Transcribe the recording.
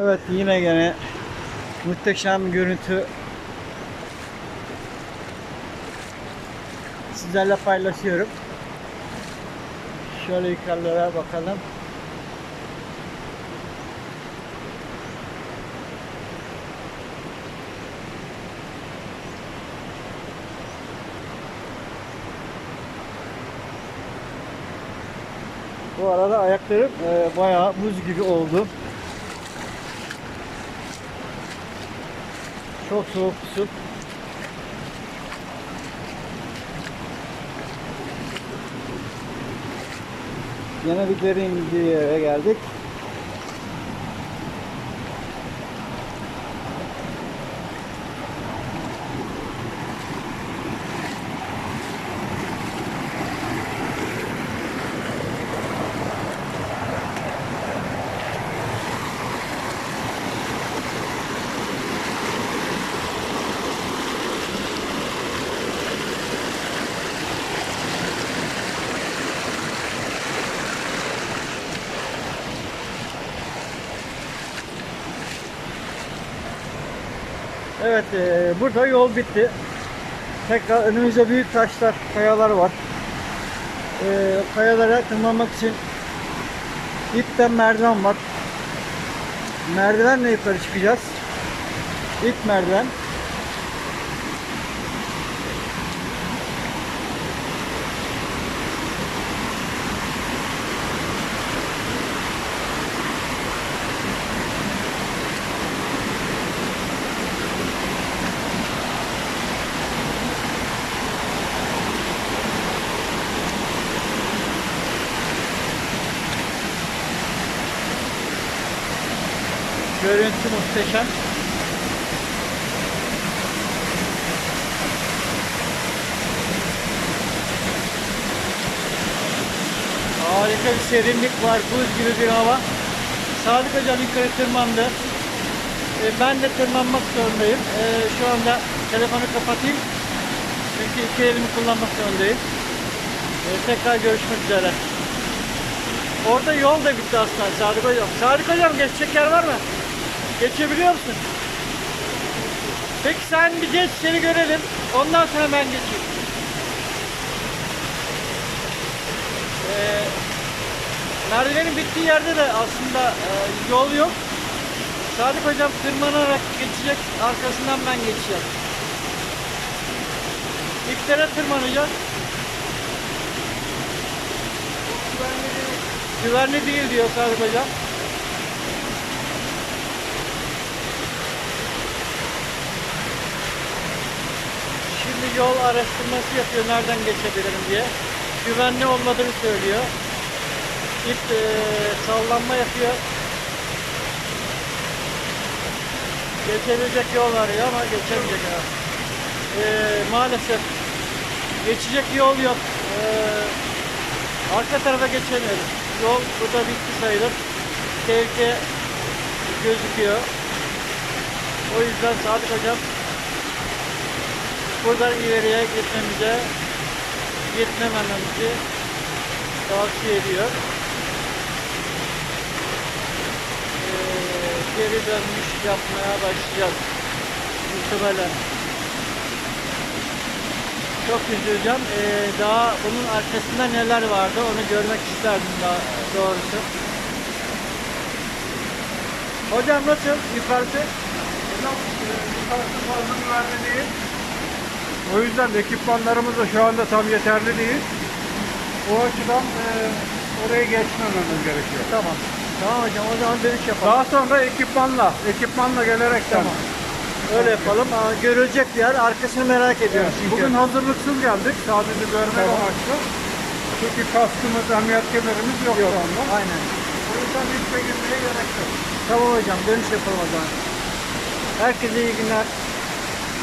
Evet yine gene muhteşem görüntü sizlerle paylaşıyorum. Şöyle yukarılara bakalım. Bu arada ayaklarım e, bayağı buz gibi oldu. Çok soğuk bir su. Derin bir yere geldik. Evet, e, burada yol bitti. Tekrar önümüzde büyük taşlar, kayalar var. E, kayalara tırmanmak için ipten merdiven var. Merdivenle yukarı çıkacağız. İp merdiven. Görüntü muhteşem. Harika bir serinlik var, buz gibi bir hava. Sadık Hocam yukarı tırmandı. E, ben de tırmanmak zorundayım. E, şu anda telefonu kapatayım. Çünkü iki elimi kullanmak zorundayım. E, tekrar görüşmek üzere. Orada yol da bitti aslında Sadık Hocam. Sadık Hocam geçecek yer var mı? Geçebiliyor musun? Peki sen bir geç seni görelim. Ondan sonra ben geçeyim. Ee, merdivenin bittiği yerde de aslında e, yol yok. Sadık hocam tırmanarak geçecek. Arkasından ben geçeceğim. İplere tırmanacağız. Güvenli değil diyor Sadık hocam. Yol araştırması yapıyor nereden geçebilirim diye. Güvenli olmadığını söylüyor. İp e, sallanma yapıyor. Geçebilecek yol arıyor ama geçemeyecek herhalde. E, maalesef geçecek yol yok. E, arka tarafa geçemiyoruz. Yol burada bitti sayılır. Tehlike gözüküyor. O yüzden Sadık Hocam buradan ileriye gitmemize gitmememizi tavsiye ediyor. Ee, geri dönmüş yapmaya başlayacağız. Muhtemelen. Çok üzüleceğim. Ee, daha bunun arkasında neler vardı onu görmek isterdim daha doğrusu. Hocam nasıl yukarısı? Hocam e, yukarısı fazla güvenli değil. O yüzden ekipmanlarımız da şu anda tam yeterli değil. O açıdan e, oraya geçmememiz gerekiyor. Tamam. Tamam hocam o zaman dönüş yapalım. Daha sonra ekipmanla, ekipmanla gelerekten. Tamam. Öyle yapalım ama görülecek bir yer arkasını merak ediyorum Evet, çünkü. Bugün hazırlıksız geldik. Sadece görmek Tamam. amaçlı. Çünkü kaskımız, emniyet kemerimiz yok, Yok. şu anda. Aynen. O yüzden riske girmeye gerek yok. Tamam hocam dönüş yapalım o zaman. Herkese iyi günler.